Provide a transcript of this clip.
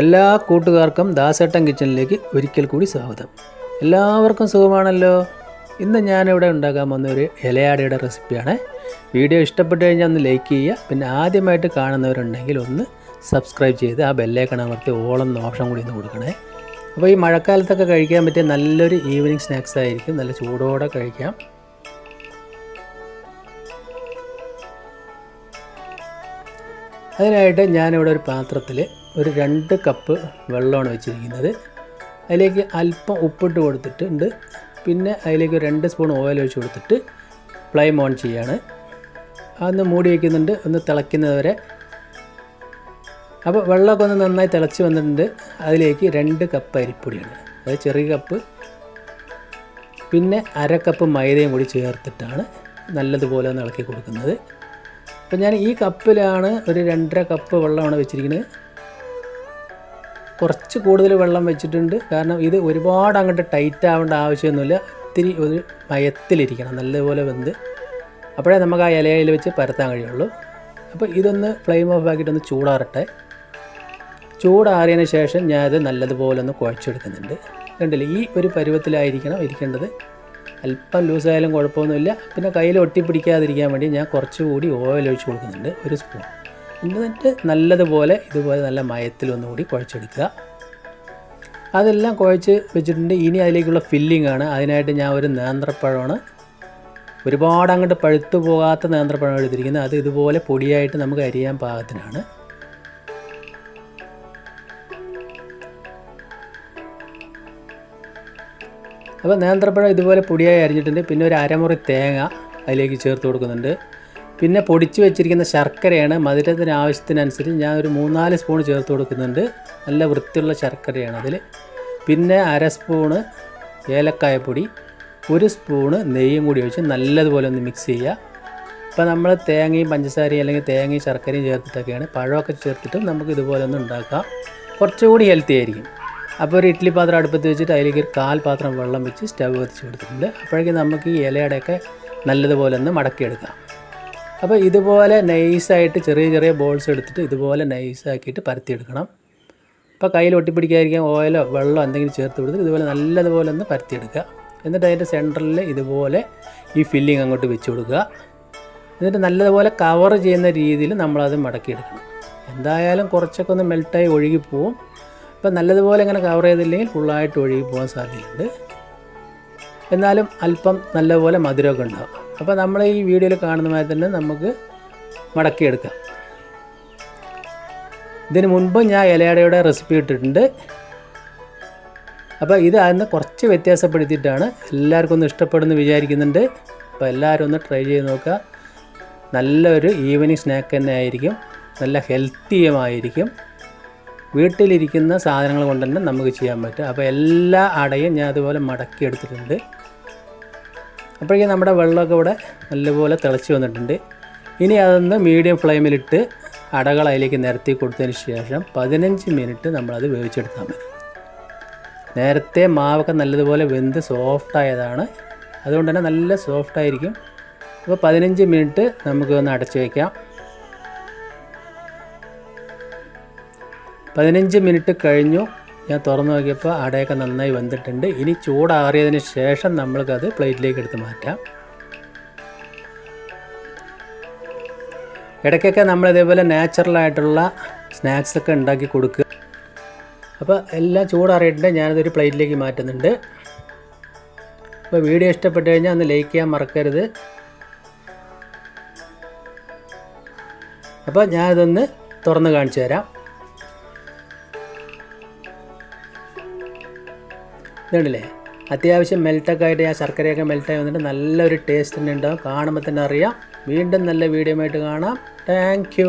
എല്ലാ കൂട്ടുകാർക്കും ദാസേട്ടൻ കിച്ചണിലേക്ക് ഒരിക്കൽ കൂടി സ്വാഗതം. എല്ലാവർക്കും സുഖമാണല്ലോ? ഇന്ന് ഞാനിവിടെ ഉണ്ടാക്കാൻ വന്ന ഒരു ഇലയാടയുടെ റെസിപ്പിയാണ്. വീഡിയോ ഇഷ്ടപ്പെട്ട് കഴിഞ്ഞാൽ ഒന്ന് ലൈക്ക് ചെയ്യുക. പിന്നെ ആദ്യമായിട്ട് കാണുന്നവരുണ്ടെങ്കിൽ ഒന്ന് സബ്സ്ക്രൈബ് ചെയ്ത് ആ ബെല്ലേക്കൺ അമർത്തി എന്ന ഓപ്ഷൻ കൂടി ഒന്ന് കൊടുക്കണേ. അപ്പോൾ ഈ മഴക്കാലത്തൊക്കെ കഴിക്കാൻ പറ്റിയ നല്ലൊരു ഈവനിങ് സ്നാക്സ് ആയിരിക്കും. നല്ല ചൂടോടെ കഴിക്കാം. അതിനായിട്ട് ഞാനിവിടെ ഒരു പാത്രത്തിൽ ഒരു രണ്ട് കപ്പ് വെള്ളമാണ് വെച്ചിരിക്കുന്നത്. അതിലേക്ക് അല്പം ഉപ്പിട്ട് കൊടുത്തിട്ടുണ്ട്. പിന്നെ അതിലേക്ക് രണ്ട് സ്പൂൺ ഓയിൽ ഒഴിച്ച് കൊടുത്തിട്ട് ഫ്ലെയിം ഓൺ ചെയ്യാണ്. അതൊന്ന് മൂടി വയ്ക്കുന്നുണ്ട്. ഒന്ന് തിളയ്ക്കുന്നത് വരെ. അപ്പോൾ വെള്ളമൊക്കെ ഒന്ന് നന്നായി തിളച്ച് വന്നിട്ടുണ്ട്. അതിലേക്ക് രണ്ട് കപ്പ് അരിപ്പൊടിയാണ്. അതായത് ചെറിയ കപ്പ്. പിന്നെ അര കപ്പ് മൈദയും കൂടി ചേർത്തിട്ടാണ് നല്ലതുപോലെ ഒന്ന് ഇളക്കി കൊടുക്കുന്നത്. അപ്പോൾ ഞാൻ ഈ കപ്പിലാണ് ഒരു രണ്ടര കപ്പ് വെള്ളമാണ് വെച്ചിരിക്കുന്നത്. കുറച്ച് കൂടുതൽ വെള്ളം വെച്ചിട്ടുണ്ട്. കാരണം ഇത് ഒരുപാട് അങ്ങോട്ട് ടൈറ്റ് ആവേണ്ട ആവശ്യമൊന്നുമില്ല. ഇത്തിരി ഒരു ഭയത്തിലിരിക്കണം നല്ലതുപോലെ വെന്ത്. അപ്പോഴേ നമുക്ക് ആ ഇലയിൽ വെച്ച് പരത്താൻ കഴിയുള്ളൂ. അപ്പോൾ ഇതൊന്ന് ഫ്ലെയിം ഓഫ് ആക്കിയിട്ടൊന്ന് ചൂടാറട്ടെ. ചൂടാറിയതിന് ശേഷം ഞാനത് നല്ലതുപോലെ ഒന്ന് കുഴച്ചെടുക്കുന്നുണ്ട്. കണ്ടില്ലേ ഈ ഒരു പരുവത്തിലായിരിക്കണം ഇരിക്കേണ്ടത്. അല്പം ലൂസായാലും കുഴപ്പമൊന്നുമില്ല. പിന്നെ കയ്യിൽ ഒട്ടിപ്പിടിക്കാതിരിക്കാൻ വേണ്ടി ഞാൻ കുറച്ചുകൂടി ഓയിൽ ഒഴിച്ച് കൊടുക്കുന്നുണ്ട്. ഒരു സ്പൂൺ എന്നിട്ട് നല്ലതുപോലെ ഇതുപോലെ നല്ല മയത്തിൽ ഒന്നുകൂടി കുഴച്ചെടുക്കുക. അതെല്ലാം കുഴച്ച് വെച്ചിട്ടുണ്ട്. ഇനി അതിലേക്കുള്ള ഫില്ലിംഗ് ആണ്. അതിനായിട്ട് ഞാൻ ഒരു നേന്ത്രപ്പഴമാണ് ഒരുപാട് അങ്ങോട്ട് പഴുത്തു പോകാത്ത നേന്ത്രപ്പഴം എടുത്തിരിക്കുന്നത്. അത് ഇതുപോലെ പൊടിയായിട്ട് നമുക്ക് അരിയാൻ പാകത്തിനാണ്. അപ്പോൾ നേന്ത്രപ്പഴം ഇതുപോലെ പൊടിയായി അരിഞ്ഞിട്ടുണ്ട്. പിന്നെ ഒരു അരമുറി തേങ്ങ അതിലേക്ക് ചേർത്ത് കൊടുക്കുന്നുണ്ട്. പിന്നെ പൊടിച്ച് വെച്ചിരിക്കുന്ന ശർക്കരയാണ് മധുരത്തിന് ആവശ്യത്തിനനുസരിച്ച് ഞാൻ ഒരു മൂന്നാൽ സ്പൂൺ ചേർത്ത് കൊടുക്കുന്നുണ്ട്. നല്ല വൃത്തിയുള്ള ശർക്കരയാണ് അതിൽ. പിന്നെ അര സ്പൂണ് ഏലക്കായപ്പൊടി ഒരു സ്പൂണ് നെയ്യും കൂടി ഒഴിച്ച് നല്ലതുപോലെ ഒന്ന് മിക്സ് ചെയ്യുക. അപ്പോൾ നമ്മൾ തേങ്ങയും പഞ്ചസാരയും അല്ലെങ്കിൽ തേങ്ങയും ശർക്കരയും ചേർത്തിട്ടൊക്കെയാണ് പഴമൊക്കെ ചേർത്തിട്ടും നമുക്ക് ഇതുപോലെ ഒന്ന് ഉണ്ടാക്കാം. കുറച്ചുകൂടി ഹെൽത്തി ആയിരിക്കും. അപ്പോൾ ഒരു ഇഡ്ഡലി പാത്രം അടുപ്പത്ത് വെച്ചിട്ട് അതിലേക്ക് ഒരു കാൽ പാത്രം വെള്ളം വെച്ച് സ്റ്റവ് കത്തിച്ച് കൊടുത്തിട്ടുണ്ട്. അപ്പോഴേക്കും നമുക്ക് ഈ ഇലയുടെയൊക്കെ നല്ലതുപോലെ ഒന്ന് മടക്കിയെടുക്കാം. അപ്പോൾ ഇതുപോലെ നൈസായിട്ട് ചെറിയ ചെറിയ ബോൾസ് എടുത്തിട്ട് ഇതുപോലെ നൈസാക്കിയിട്ട് പരത്തിയെടുക്കണം. അപ്പോൾ കയ്യിൽ ഒട്ടിപ്പിടിക്കാതിരിക്കാൻ ഓയിലോ വെള്ളമോ എന്തെങ്കിലും ചേർത്ത് കൊടുത്തിട്ട് ഇതുപോലെ നല്ലതുപോലെ ഒന്ന് പരത്തിയെടുക്കുക. എന്നിട്ട് അതിന്റെ സെന്ററിൽ ഇതുപോലെ ഈ ഫില്ലിങ് അങ്ങോട്ട് വെച്ച് കൊടുക്കുക. എന്നിട്ട് നല്ലതുപോലെ കവർ ചെയ്യുന്ന രീതിയിൽ നമ്മളത് മടക്കിയെടുക്കണം. എന്തായാലും കുറച്ചൊക്കെ ഒന്ന് മെൽട്ടായി ഒഴുകിപ്പോവും. ഇപ്പം നല്ലതുപോലെ ഇങ്ങനെ കവർ ചെയ്തില്ലെങ്കിൽ ഫുള്ളായിട്ട് ഒഴുകി പോകാൻ സാധ്യതയുണ്ട്. എന്നാലും അല്പം നല്ലപോലെ മധുരമൊക്കെ ഉണ്ടാവും. അപ്പോൾ നമ്മൾ ഈ വീഡിയോയിൽ കാണുന്ന മാതിരി തന്നെ നമുക്ക് മടക്കിയെടുക്കാം ഇതിന് മുൻപ് ഞാൻ ഇലയടയുടെ റെസിപ്പി ഇട്ടിട്ടുണ്ട്. അപ്പോൾ ഇത് അതിന് കുറച്ച് വ്യത്യാസപ്പെടുത്തിയിട്ടാണ് എല്ലാവർക്കും ഒന്ന് ഇഷ്ടപ്പെടുന്നു വിചാരിക്കുന്നുണ്ട്. അപ്പോൾ എല്ലാവരും ഒന്ന് ട്രൈ ചെയ്ത് നോക്കുക. നല്ലൊരു ഈവനിങ് സ്നാക്ക് തന്നെ ആയിരിക്കും. നല്ല ഹെൽത്തിയുമായിരിക്കും വീട്ടിലിരിക്കുന്ന സാധനങ്ങൾ കൊണ്ട് തന്നെ നമുക്ക് ചെയ്യാൻ പറ്റും. അപ്പോൾ എല്ലാ അടയും ഞാൻ അതുപോലെ മടക്കി എടുത്തിട്ടുണ്ട്. അപ്പോഴേക്കും നമ്മുടെ വെള്ളമൊക്കെ ഇവിടെ നല്ലപോലെ തിളച്ച് വന്നിട്ടുണ്ട്. ഇനി അതൊന്ന് മീഡിയം ഫ്ലെയിമിലിട്ട് അടകൾ അതിലേക്ക് നിരത്തി കൊടുത്തതിന് ശേഷം പതിനഞ്ച് മിനിറ്റ് നമ്മളത് വേവിച്ചെടുത്താൽ മതി. നേരത്തെ മാവൊക്കെ നല്ലതുപോലെ വെന്ത് സോഫ്റ്റ് ആയതാണ്. അതുകൊണ്ട് തന്നെ നല്ല സോഫ്റ്റ് ആയിരിക്കും. അപ്പോൾ പതിനഞ്ച് മിനിറ്റ് നമുക്ക് ഒന്ന് അടച്ചു വയ്ക്കാം പതിനഞ്ച് മിനിറ്റ് കഴിഞ്ഞു. ഞാൻ തുറന്നു നോക്കിയപ്പോൾ അടയൊക്കെ നന്നായി വെന്തിട്ടുണ്ട്. ഇനി ചൂടാറിയതിന് ശേഷം നമ്മൾക്കത് പ്ലേറ്റിലേക്ക് എടുത്ത് മാറ്റാം. ഇടയ്ക്കൊക്കെ നമ്മൾ ഇതേപോലെ നാച്ചുറലായിട്ടുള്ള സ്നാക്സൊക്കെ ഉണ്ടാക്കി കൊടുക്കുക. അപ്പോൾ എല്ലാം ചൂടാറിയിട്ടുണ്ട്. ഞാനതൊരു പ്ലേറ്റിലേക്ക് മാറ്റുന്നുണ്ട്. അപ്പോൾ വീഡിയോ ഇഷ്ടപ്പെട്ട് കഴിഞ്ഞാൽ ഒന്ന് ലൈക്ക് ചെയ്യാൻ മറക്കരുത്. അപ്പോൾ ഞാനിതൊന്ന് തുറന്ന് കാണിച്ചു തരാം. ഇതുണ്ടല്ലേ? അത്യാവശ്യം മെൽട്ടൊക്കെ ആയിട്ട് ആ ശർക്കരയൊക്കെ മെൽട്ടായി വന്നിട്ട് നല്ലൊരു ടേസ്റ്റ് തന്നെ ഉണ്ടാവും. കാണുമ്പോൾ തന്നെ അറിയാം. വീണ്ടും നല്ല വീഡിയോ ആയിട്ട് കാണാം. താങ്ക്